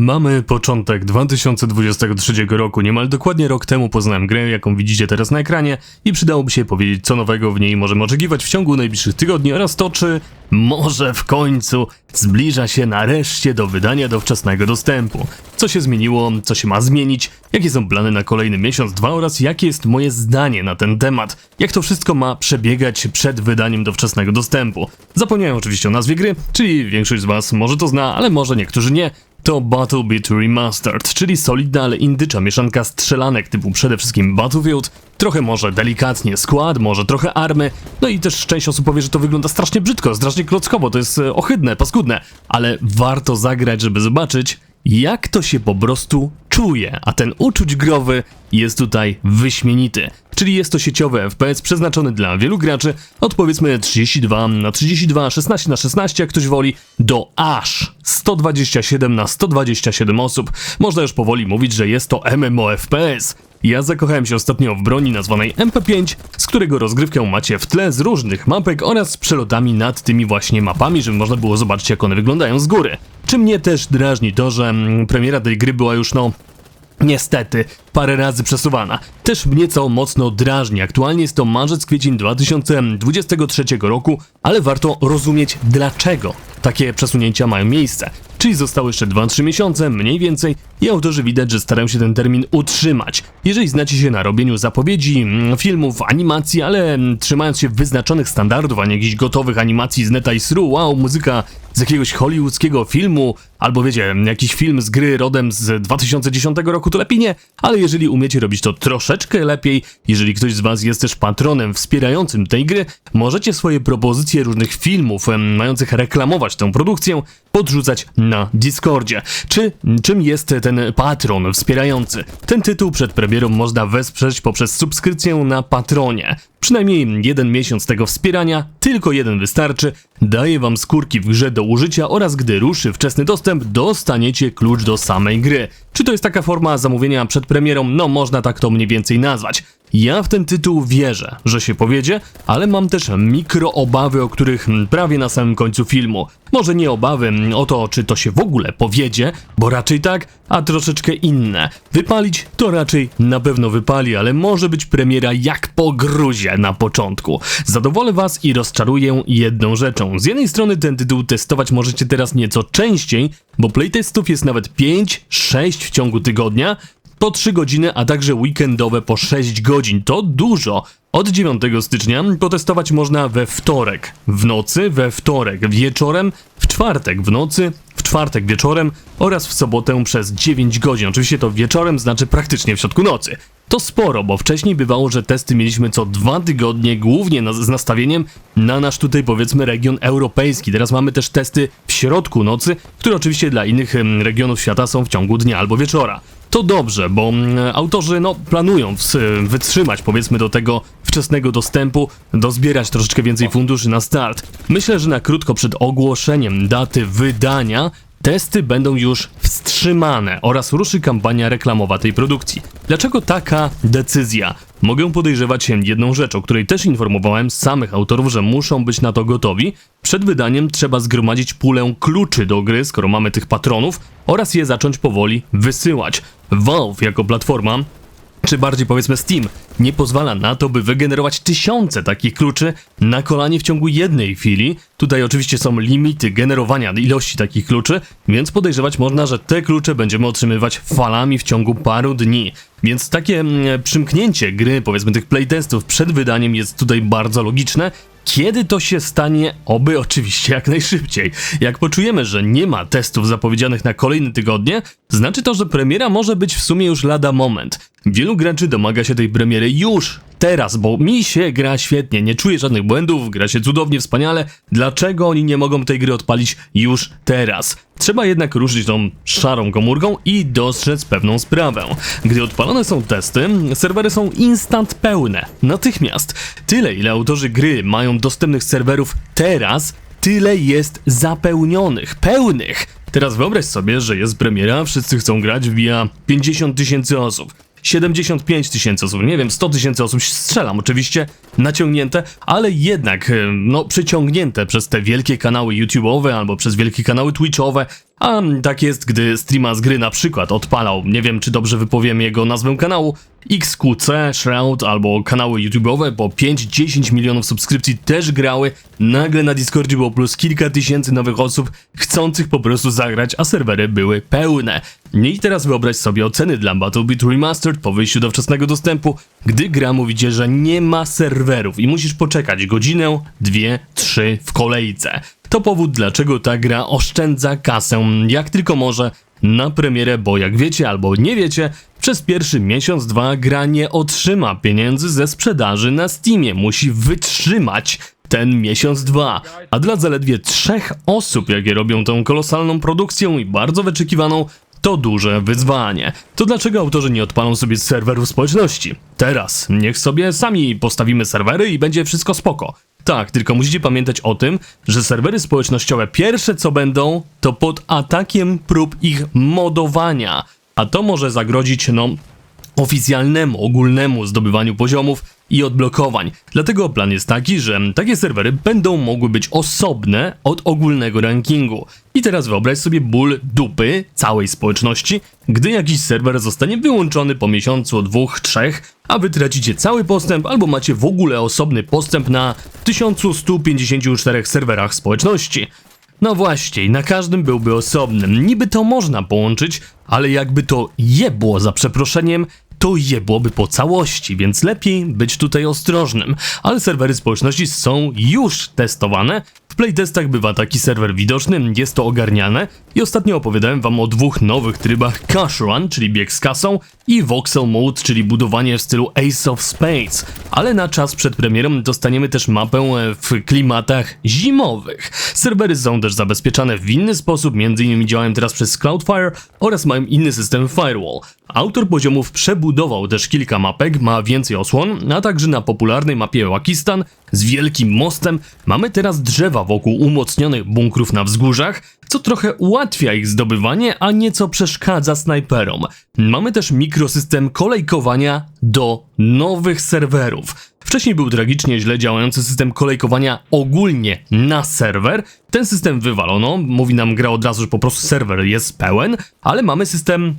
Mamy początek 2023 roku. Niemal dokładnie rok temu poznałem grę, jaką widzicie teraz na ekranie i przydałoby się powiedzieć, co nowego w niej możemy oczekiwać w ciągu najbliższych tygodni oraz to, czy może w końcu zbliża się nareszcie do wydania do wczesnego dostępu. Co się zmieniło, co się ma zmienić, jakie są plany na kolejny miesiąc, dwa oraz jakie jest moje zdanie na ten temat. Jak to wszystko ma przebiegać przed wydaniem do wczesnego dostępu. Zapomniałem oczywiście o nazwie gry, czyli większość z was może to zna, ale może niektórzy nie. To Battle Beat Remastered, czyli solidna, ale indycza mieszanka strzelanek typu przede wszystkim Battlefield, trochę może delikatnie skład, może trochę army, no i też część osób powie, że to wygląda strasznie brzydko, strasznie klockowo, to jest e, ohydne, paskudne, ale warto zagrać, żeby zobaczyć, jak to się po prostu czuje, a ten uczuć growy jest tutaj wyśmienity. Czyli jest to sieciowy FPS przeznaczony dla wielu graczy od powiedzmy 32 na 32, 16 na 16 jak ktoś woli, do aż 127 na 127 osób. Można już powoli mówić, że jest to MMO FPS. Ja zakochałem się ostatnio w broni nazwanej MP5, z którego rozgrywkę macie w tle z różnych mapek oraz z przelotami nad tymi właśnie mapami, żeby można było zobaczyć jak one wyglądają z góry. Czy mnie też drażni to, że mm, premiera tej gry była już no Niestety, parę razy przesuwana. Też mnie co mocno drażni. Aktualnie jest to marzec, kwiecień 2023 roku, ale warto rozumieć dlaczego takie przesunięcia mają miejsce. Czyli zostały jeszcze 2-3 miesiące, mniej więcej, i autorzy widać, że starają się ten termin utrzymać. Jeżeli znacie się na robieniu zapowiedzi, mm, filmów, animacji, ale mm, trzymając się wyznaczonych standardów, a nie jakichś gotowych animacji z neta i sru, wow, muzyka z jakiegoś hollywoodzkiego filmu, albo wiecie, jakiś film z gry rodem z 2010 roku, to lepiej nie, ale jeżeli umiecie robić to troszeczkę lepiej, jeżeli ktoś z was jest też patronem wspierającym tej gry, możecie swoje propozycje różnych filmów mających reklamować tę produkcję podrzucać na Discordzie. Czy czym jest ten patron wspierający? Ten tytuł przed premierą można wesprzeć poprzez subskrypcję na Patronie. Przynajmniej jeden miesiąc tego wspierania, tylko jeden wystarczy, daje wam skórki w grze do użycia oraz gdy ruszy wczesny dostęp, dostaniecie klucz do samej gry. Czy to jest taka forma zamówienia przed premierą? No można tak to mniej więcej nazwać. Ja w ten tytuł wierzę, że się powiedzie, ale mam też mikro obawy, o których prawie na samym końcu filmu. Może nie obawy o to, czy to się w ogóle powiedzie, bo raczej tak, a troszeczkę inne. Wypalić to raczej na pewno wypali, ale może być premiera jak po gruzie na początku. Zadowolę was i rozczaruję jedną rzeczą. Z jednej strony ten tytuł testować możecie teraz nieco częściej, bo playtestów jest nawet 5-6 w ciągu tygodnia, po 3 godziny, a także weekendowe po 6 godzin. To dużo. Od 9 stycznia potestować można we wtorek w nocy, we wtorek wieczorem, w czwartek w nocy, w czwartek wieczorem oraz w sobotę przez 9 godzin. Oczywiście to wieczorem znaczy praktycznie w środku nocy. To sporo, bo wcześniej bywało, że testy mieliśmy co dwa tygodnie, głównie na, z nastawieniem na nasz tutaj powiedzmy region europejski. Teraz mamy też testy w środku nocy, które oczywiście dla innych regionów świata są w ciągu dnia albo wieczora. To dobrze, bo mm, autorzy no, planują wytrzymać powiedzmy do tego wczesnego dostępu, dozbierać troszeczkę więcej funduszy na start. Myślę, że na krótko przed ogłoszeniem daty wydania testy będą już wstrzymane oraz ruszy kampania reklamowa tej produkcji. Dlaczego taka decyzja? Mogę podejrzewać się jedną rzecz, o której też informowałem samych autorów, że muszą być na to gotowi. Przed wydaniem trzeba zgromadzić pulę kluczy do gry, skoro mamy tych patronów, oraz je zacząć powoli wysyłać. Valve jako platforma czy bardziej powiedzmy Steam, nie pozwala na to, by wygenerować tysiące takich kluczy na kolanie w ciągu jednej chwili. Tutaj oczywiście są limity generowania ilości takich kluczy, więc podejrzewać można, że te klucze będziemy otrzymywać falami w ciągu paru dni. Więc takie mm, przymknięcie gry, powiedzmy tych playtestów przed wydaniem jest tutaj bardzo logiczne. Kiedy to się stanie? Oby oczywiście jak najszybciej. Jak poczujemy, że nie ma testów zapowiedzianych na kolejne tygodnie, znaczy to, że premiera może być w sumie już lada moment. Wielu graczy domaga się tej premiery już, teraz, bo mi się gra świetnie, nie czuję żadnych błędów, gra się cudownie, wspaniale. Dlaczego oni nie mogą tej gry odpalić już teraz? Trzeba jednak ruszyć tą szarą komórką i dostrzec pewną sprawę. Gdy odpalone są testy, serwery są instant pełne, natychmiast. Tyle, ile autorzy gry mają dostępnych serwerów teraz, tyle jest zapełnionych, pełnych. Teraz wyobraź sobie, że jest premiera, wszyscy chcą grać, wbija 50 tysięcy osób. 75 tysięcy osób, nie wiem, 100 tysięcy osób, strzelam oczywiście, naciągnięte, ale jednak, e, no, przyciągnięte przez te wielkie kanały YouTube'owe albo przez wielkie kanały Twitch'owe, A tak jest, gdy streama z gry na przykład odpalał, nie wiem czy dobrze wypowiem jego nazwę kanału, XQC, Shroud albo kanały YouTube'owe po 5-10 milionów subskrypcji też grały, nagle na Discordzie było plus kilka tysięcy nowych osób chcących po prostu zagrać, a serwery były pełne. I teraz wyobraź sobie oceny dla Battlebit Remastered po wyjściu do wczesnego dostępu, gdy gra mówi ci, że nie ma serwerów i musisz poczekać godzinę, dwie, trzy w kolejce. To powód, dlaczego ta gra oszczędza kasę jak tylko może na premierę, bo jak wiecie albo nie wiecie, przez pierwszy miesiąc, dwa gra nie otrzyma pieniędzy ze sprzedaży na Steamie. Musi wytrzymać ten miesiąc, dwa. A dla zaledwie trzech osób, jakie robią tą kolosalną produkcję i bardzo wyczekiwaną, to duże wyzwanie. To dlaczego autorzy nie odpalą sobie serwerów społeczności? Teraz, niech sobie sami postawimy serwery i będzie wszystko spoko. Tak, tylko musicie pamiętać o tym, że serwery społecznościowe pierwsze co będą, to pod atakiem prób ich modowania. A to może zagrozić, no, oficjalnemu, ogólnemu zdobywaniu poziomów i odblokowań. Dlatego plan jest taki, że takie serwery będą mogły być osobne od ogólnego rankingu. I teraz wyobraź sobie ból dupy całej społeczności, gdy jakiś serwer zostanie wyłączony po miesiącu, dwóch, trzech, a wy tracicie cały postęp albo macie w ogóle osobny postęp na 1154 serwerach społeczności. No właśnie, na każdym byłby osobnym. Niby to można połączyć, ale jakby to jebło za przeproszeniem, to jebłoby po całości, więc lepiej być tutaj ostrożnym. Ale serwery społeczności są już testowane. W playtestach bywa taki serwer widoczny, jest to ogarniane i ostatnio opowiadałem wam o dwóch nowych trybach Cash Run, czyli bieg z kasą i Voxel Mode, czyli budowanie w stylu Ace of Spades. Ale na czas przed premierą dostaniemy też mapę e, w klimatach zimowych. Serwery są też zabezpieczane w inny sposób, m.in. działają teraz przez Cloudflare oraz mają inny system firewall. Autor poziomów przebudował też kilka mapek, ma więcej osłon, a także na popularnej mapie Wakistan z wielkim mostem mamy teraz drzewa wokół umocnionych bunkrów na wzgórzach, co trochę ułatwia ich zdobywanie, a nieco przeszkadza snajperom. Mamy też mikrosystem kolejkowania do nowych serwerów. Wcześniej był tragicznie źle działający system kolejkowania ogólnie na serwer. Ten system wywalono, mówi nam gra od razu, że po prostu serwer jest pełen, ale mamy system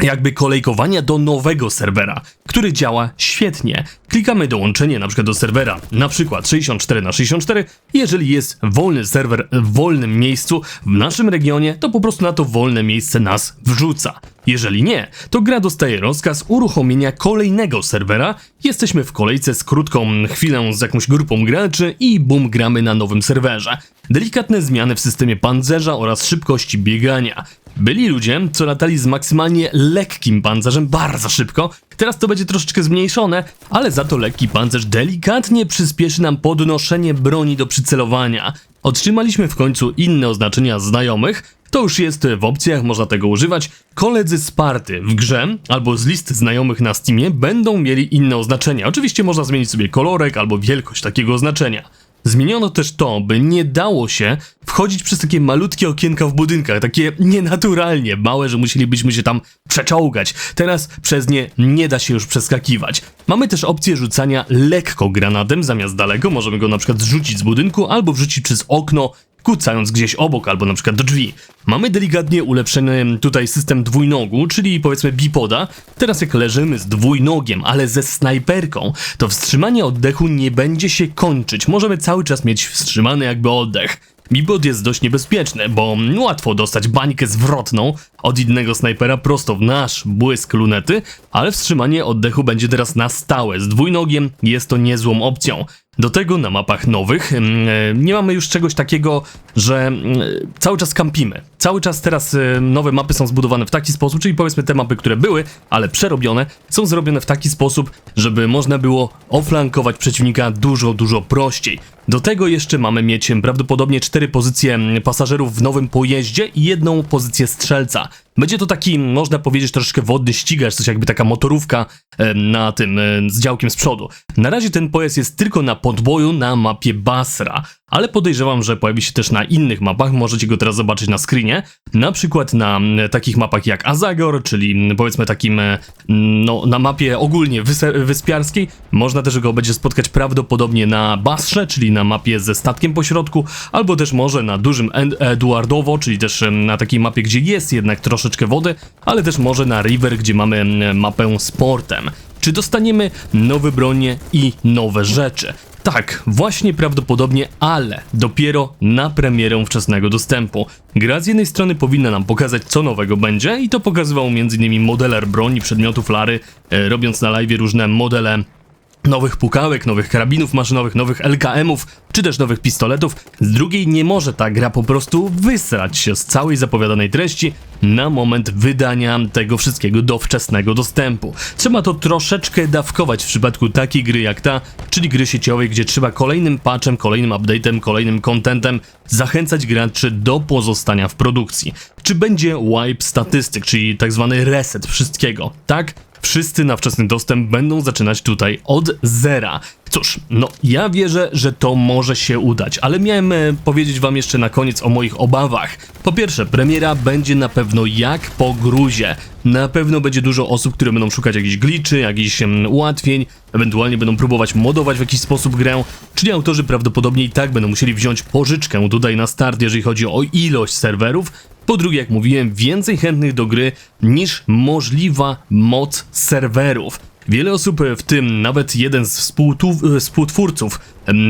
jakby kolejkowania do nowego serwera, który działa świetnie. Klikamy dołączenie na przykład do serwera, na przykład 64 na 64 jeżeli jest wolny serwer w wolnym miejscu w naszym regionie, to po prostu na to wolne miejsce nas wrzuca. Jeżeli nie, to gra dostaje rozkaz uruchomienia kolejnego serwera, jesteśmy w kolejce z krótką chwilą z jakąś grupą graczy i bum gramy na nowym serwerze. Delikatne zmiany w systemie pancerza oraz szybkości biegania. Byli ludzie, co latali z maksymalnie lekkim pancerzem bardzo szybko. Teraz to będzie troszeczkę zmniejszone, ale za to lekki pancerz delikatnie przyspieszy nam podnoszenie broni do przycelowania. Otrzymaliśmy w końcu inne oznaczenia znajomych. To już jest w opcjach, można tego używać. Koledzy z party w grze albo z list znajomych na Steamie będą mieli inne oznaczenia. Oczywiście można zmienić sobie kolorek albo wielkość takiego oznaczenia. Zmieniono też to, by nie dało się wchodzić przez takie malutkie okienka w budynkach, takie nienaturalnie małe, że musielibyśmy się tam przeczołgać. Teraz przez nie nie da się już przeskakiwać. Mamy też opcję rzucania lekko granatem zamiast daleko, możemy go na przykład zrzucić z budynku albo wrzucić przez okno kucając gdzieś obok albo na przykład do drzwi. Mamy delikatnie ulepszony tutaj system dwójnogu, czyli powiedzmy bipoda. Teraz jak leżymy z dwójnogiem, ale ze snajperką, to wstrzymanie oddechu nie będzie się kończyć. Możemy cały czas mieć wstrzymany jakby oddech. Bipod jest dość niebezpieczny, bo łatwo dostać bańkę zwrotną od innego snajpera prosto w nasz błysk lunety, ale wstrzymanie oddechu będzie teraz na stałe. Z dwójnogiem jest to niezłą opcją. Do tego na mapach nowych mm, e, nie mamy już czegoś takiego, że mm, cały czas kampimy. Cały czas teraz e, nowe mapy są zbudowane w taki sposób, czyli powiedzmy te mapy, które były, ale przerobione, są zrobione w taki sposób, żeby można było oflankować przeciwnika dużo, dużo prościej. Do tego jeszcze mamy mieć prawdopodobnie cztery pozycje mm, pasażerów w nowym pojeździe i jedną pozycję strzelca. Będzie to taki, można powiedzieć, troszeczkę wodny ścigacz, coś jakby taka motorówka na tym, z działkiem z przodu. Na razie ten pojazd jest tylko na podboju na mapie Basra, ale podejrzewam, że pojawi się też na innych mapach, możecie go teraz zobaczyć na screenie, na przykład na mm, takich mapach jak Azagor, czyli mm, powiedzmy takim, e, mm, no na mapie ogólnie wyspiarskiej, można też go będzie spotkać prawdopodobnie na Basrze, czyli na mapie ze statkiem po środku, albo też może na dużym Ed- Eduardowo, czyli też na takiej mapie, gdzie jest jednak troszeczkę wody, ale też może na River, gdzie mamy mapę sportem. Czy dostaniemy nowe bronie i nowe rzeczy? Tak, właśnie prawdopodobnie, ale dopiero na premierę wczesnego dostępu. Gra z jednej strony powinna nam pokazać, co nowego będzie, i to pokazywał m.in. modeler broni, przedmiotów Lary, e, robiąc na live różne modele nowych pukałek, nowych karabinów maszynowych, nowych LKM-ów, czy też nowych pistoletów. Z drugiej nie może ta gra po prostu wysrać się z całej zapowiadanej treści na moment wydania tego wszystkiego do wczesnego dostępu. Trzeba to troszeczkę dawkować w przypadku takiej gry jak ta, czyli gry sieciowej, gdzie trzeba kolejnym patchem, kolejnym update'em, kolejnym contentem zachęcać graczy do pozostania w produkcji. Czy będzie wipe statystyk, czyli tak zwany reset wszystkiego? Tak, wszyscy na wczesny dostęp będą zaczynać tutaj od zera. Cóż, no ja wierzę, że to może się udać, ale miałem e, powiedzieć wam jeszcze na koniec o moich obawach. Po pierwsze, premiera będzie na pewno jak po gruzie. Na pewno będzie dużo osób, które będą szukać jakichś glitchy, jakichś ułatwień, ewentualnie będą próbować modować w jakiś sposób grę, czyli autorzy prawdopodobnie i tak będą musieli wziąć pożyczkę tutaj na start, jeżeli chodzi o ilość serwerów, po drugie, jak mówiłem, więcej chętnych do gry niż możliwa moc serwerów. Wiele osób, w tym nawet jeden z współtu- współtwórców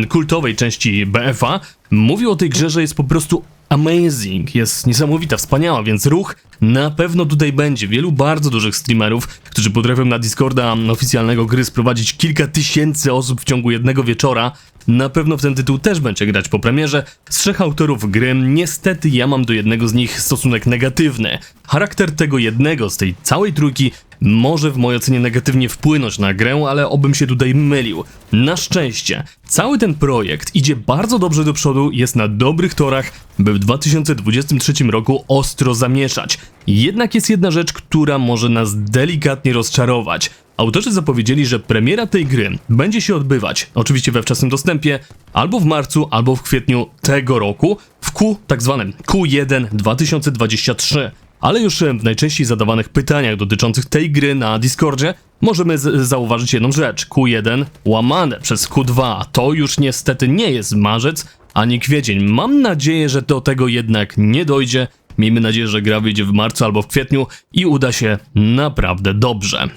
kultowej części BFA, mówił o tej grze, że jest po prostu amazing, jest niesamowita, wspaniała, więc ruch na pewno tutaj będzie. Wielu bardzo dużych streamerów, którzy potrafią na Discorda oficjalnego gry sprowadzić kilka tysięcy osób w ciągu jednego wieczora, na pewno w ten tytuł też będzie grać po premierze. Z trzech autorów gry, niestety ja mam do jednego z nich stosunek negatywny. Charakter tego jednego z tej całej trójki może w mojej ocenie negatywnie wpłynąć na grę, ale obym się tutaj mylił. Na szczęście, cały ten projekt idzie bardzo dobrze do przodu, jest na dobrych torach, by w 2023 roku ostro zamieszać. Jednak jest jedna rzecz, która może nas delikatnie rozczarować. Autorzy zapowiedzieli, że premiera tej gry będzie się odbywać, oczywiście we wczesnym dostępie, albo w marcu, albo w kwietniu tego roku, w Q, tak zwanym Q1 2023. Ale już w najczęściej zadawanych pytaniach dotyczących tej gry na Discordzie możemy zauważyć jedną rzecz. Q1 łamane przez Q2 to już niestety nie jest marzec ani kwiecień. Mam nadzieję, że do tego jednak nie dojdzie. Miejmy nadzieję, że gra wyjdzie w marcu albo w kwietniu i uda się naprawdę dobrze.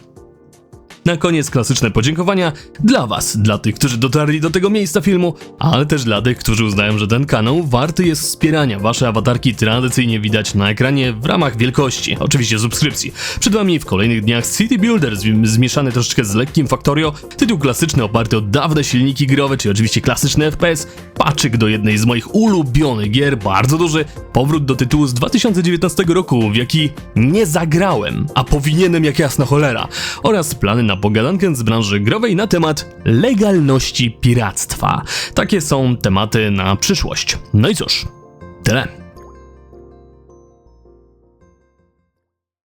Na koniec klasyczne podziękowania dla Was, dla tych, którzy dotarli do tego miejsca filmu, ale też dla tych, którzy uznają, że ten kanał warty jest wspierania. Wasze awatarki tradycyjnie widać na ekranie w ramach wielkości, oczywiście subskrypcji. Przed Wami w kolejnych dniach City Builder zmi- zmieszany troszeczkę z lekkim Factorio, tytuł klasyczny oparty o dawne silniki growe, czyli oczywiście klasyczny FPS, paczyk do jednej z moich ulubionych gier, bardzo duży, powrót do tytułu z 2019 roku, w jaki nie zagrałem, a powinienem jak jasna cholera, oraz plany na pogadankę z branży growej na temat legalności piractwa. Takie są tematy na przyszłość. No i cóż, tyle.